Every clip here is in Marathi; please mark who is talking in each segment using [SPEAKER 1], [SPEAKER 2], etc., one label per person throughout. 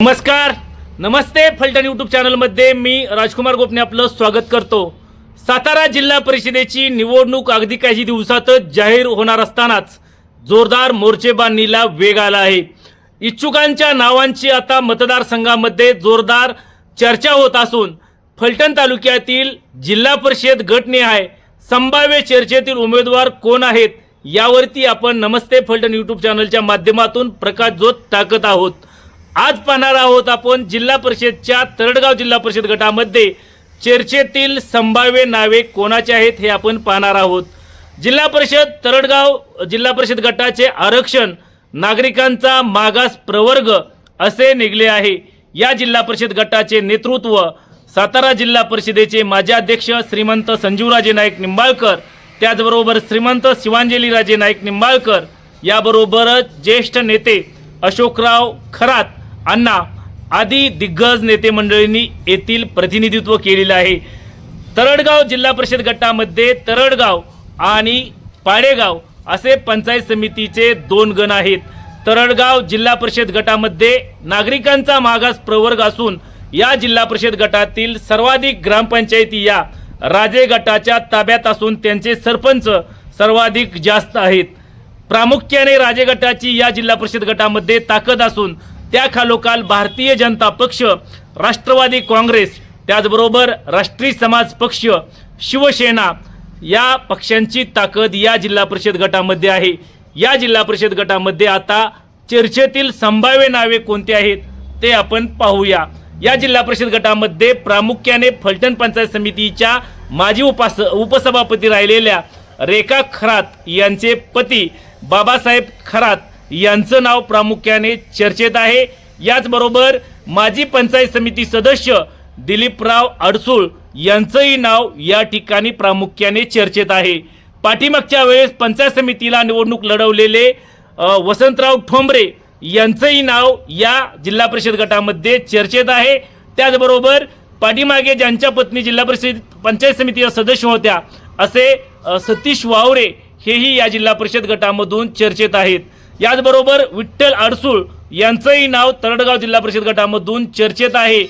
[SPEAKER 1] नमस्कार. नमस्ते फलटण यूट्यूब चॅनलमध्ये मी राजकुमार गोपने आपलं स्वागत करतो. सातारा जिल्हा परिषदेची निवडणूक अगदी काही दिवसातच जाहीर होणार असतानाच जोरदार मोर्चेबांधणीला वेग आला आहे. इच्छुकांच्या नावांची आता मतदारसंघामध्ये जोरदार चर्चा होत असून फलटण तालुक्यातील जिल्हा परिषद गटनिहाय संभाव्य चर्चेतील उमेदवार कोण आहेत यावरती आपण नमस्ते फलटण यूट्यूब चॅनलच्या माध्यमातून प्रकाशजोत टाकत आहोत. आज पाहणार आहोत आपण जिल्हा परिषदच्या तरडगाव जिल्हा परिषद गटामध्ये चर्चेतील संभाव्य नावे कोणाचे आहेत हे आपण पाहणार आहोत. जिल्हा परिषद तरडगाव जिल्हा परिषद गटाचे आरक्षण नागरिकांचा मागास प्रवर्ग असे निघले आहे. या जिल्हा परिषद गटाचे नेतृत्व सातारा जिल्हा परिषदेचे माजी अध्यक्ष श्रीमंत संजीवराजे नाईक निंबाळकर त्याचबरोबर श्रीमंत शिवांजलीराजे नाईक निंबाळकर याबरोबरच ज्येष्ठ नेते अशोकराव खरात अण्णा आदी दिग्गज नेते मंडळींनी येथील प्रतिनिधित्व केलेलं आहे. तरडगाव जिल्हा परिषद गटामध्ये तरडगाव आणि पाडेगाव असे पंचायत समितीचे दोन गण आहेत. तरडगाव जिल्हा परिषद गटामध्ये नागरिकांचा मागास प्रवर्ग असून या जिल्हा परिषद गटातील सर्वाधिक ग्रामपंचायती या राजे गटाच्या ताब्यात असून त्यांचे सरपंच सर्वाधिक जास्त आहेत. प्रामुख्याने राजे गटाची या जिल्हा परिषद गटामध्ये ताकद असून त्याखालोखाल भारतीय जनता पक्ष राष्ट्रवादी काँग्रेस त्याचबरोबर राष्ट्रीय समाज पक्ष शिवसेना या पक्षांची ताकद या जिल्हा परिषद गटामध्ये आहे. या जिल्हा परिषद गटामध्ये आता चर्चेतील संभाव्य नावे कोणती आहेत ते आपण पाहूया. या जिल्हा परिषद गटामध्ये प्रामुख्याने फलटण पंचायत समितीच्या माजी उपास उपसभापती राहिलेल्या रेखा खरात यांचे पती बाबासाहेब खरात यांचं नाव प्रामुख्याने चर्चेत आहे. याचबरोबर माजी पंचायत समिती सदस्य दिलीपराव अडसूळ यांचंही नाव या ठिकाणी प्रामुख्याने चर्चेत आहे. पाठीमागच्या वेळेस पंचायत समितीला निवडणूक लढवलेले वसंतराव ठोंबरे यांचंही नाव या जिल्हा परिषद गटामध्ये चर्चेत आहे. त्याचबरोबर पाठीमागे ज्यांच्या पत्नी जिल्हा परिषद पंचायत समितीच्या सदस्य होत्या असे सतीश वावरे हेही या जिल्हा परिषद गटामधून चर्चेत आहेत. याचबरोबर विठ्ठल अडसूळ यांचंही नाव तरडगाव जिल्हा परिषद गटामधून चर्चेत आहे.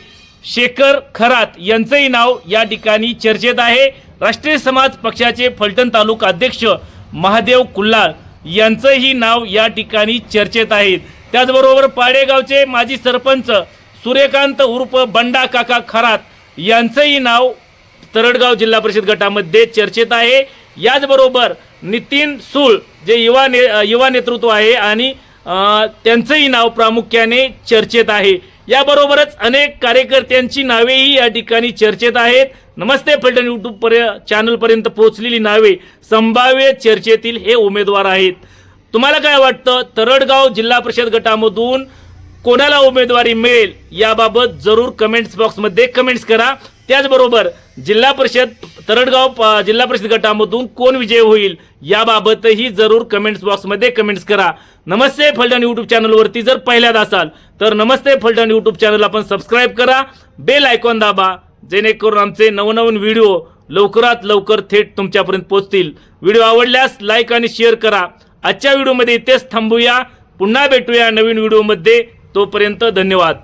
[SPEAKER 1] शेखर खरात यांचंही नाव या ठिकाणी चर्चेत आहे. राष्ट्रीय समाज पक्षाचे फलटण तालुका अध्यक्ष महादेव कुल्लाळ यांचंही नाव या ठिकाणी चर्चेत आहेत त्याचबरोबर पाडेगावचे माजी सरपंच सूर्यकांत उर्फ बंडा काका खरात यांचंही नाव तरडगाव जिल्हा परिषद गटामध्ये चर्चेत आहे. याचबरोबर नितीन सूळ जे युवा ने युवा नेतृत्व आहे आणि त्यांचंही नाव प्रामुख्याने चर्चेत आहे. याबरोबरच अनेक कार्यकर्त्यांची नावेही या ठिकाणी चर्चेत आहेत. नमस्ते फलटण यूट्यूब पर्य चॅनलपर्यंत पोहोचलेली नावे संभाव्य चर्चेतील हे उमेदवार आहेत. तुम्हाला काय वाटतं? तरडगाव जिल्हा परिषद गटामधून कोणाला उमेदवारी मिळेल? याबाबत जरूर कमेंट्स बॉक्समध्ये कमेंट्स करा. त्याचबरोबर जिल्हा परिषद तरडगाव प- जिल्हा परिषद गटामधून कोण विजय होईल याबाबतही जरूर कमेंट्स बॉक्समध्ये कमेंट्स करा. नमस्ते फलटण यूट्यूब चॅनलवरती जर पहिल्यांदा असाल तर नमस्ते फलटण यूट्यूब चॅनल आपण सबस्क्राईब करा. बेल आयकॉन दाबा जेणेकरून आमचे नवनवीन व्हिडिओ लवकरात लवकर थेट तुमच्यापर्यंत पोहोचतील. व्हिडिओ आवडल्यास लाईक आणि शेअर करा. आजच्या व्हिडिओमध्ये इथेच थांबूया. पुन्हा भेटूया नवीन व्हिडिओमध्ये तोपर्यंत धन्यवाद.